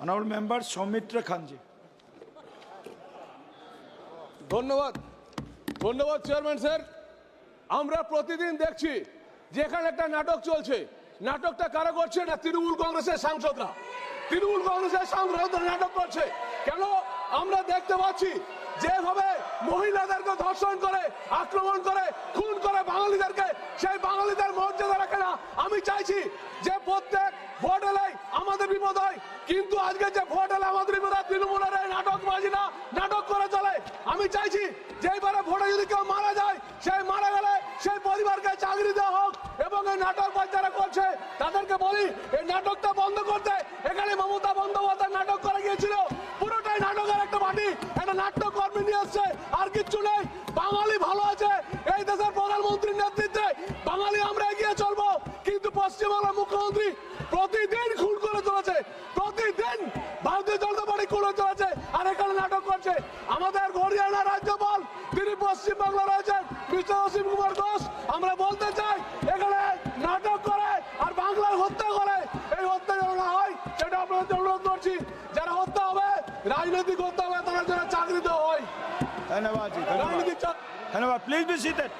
Honorable member Soumitra Khanji. ধন্যবাদ। ধন্যবাদ, chairman sir. আমরা প্রতিদিন দেখছি যে এখানে একটা নাটক চলছে। নাটকটা কারা করছে না তৃণমূল কংগ্রেসের সাংসদরা? তৃণমূল কংগ্রেসের সাংসদরা নাটক করছে। কেন? আমরা দেখতে পাচ্ছি যেভাবে মহিলাদেরকে ধর্ষণ করে, আক্রমণ করে, খুন করে বাঙালিদেরকে, সেই বাঙালিদের মর্যাদা রাখে না। আমি চাইছি যে প্রত্যেক ভোট আমাদের বিপদ হয়। কিন্তু আজকে যে ভোট এলে আমাদের বিপদ হয়, তৃণমূলের এই নাটক বাজি না নাটক করে চলে। আমি চাইছি যে এবারে ভোটে যদি কেউ মারা যায়, সেই মারা গেলে সেই পরিবারকে চাকরি দেওয়া হোক এবং এই নাটক যারা করছে, তাদেরকে বলি, এই নাটকটা বন্ধ করতে। এখানে মমতা বন্দ্যোপাধ্যায় নাটক করে গিয়েছিল। পুরোটাই নাটকের একটা পার্টি একটা নাট্যকর্মী নিয়ে আসছে আর কিচ্ছু নেই। বাঙালি ভালো আছে। এই দেশের প্রধানমন্ত্রীর নেতৃত্বে বাঙালি আমরা এগিয়ে চলবো। কিন্তু পশ্চিমবাংলার মুখ্যমন্ত্রী প্রতিদিন খুন করে চলেছে প্রতিদিন খুন করে চলেছে আর এখানে নাটক করছে আমাদের হরিয়ানা রাজ্যপাল তিনি পশ্চিমবাংলা রয়েছেন মিস্টার অসীম কুমার ঘোষ আমরা বলতে চাই এখানে নাটক করে আর বাংলার হত্যা করে এই হত্যা যেন না হয় সেটা আপনাদের অনুরোধ করছি যারা হত্যা হবে রাজনৈতিক হত্যা হবে তারা যেন চাকরি দেওয়া হয়. রাজনৈতিক চাকরি Dhanyawad. Please be seated.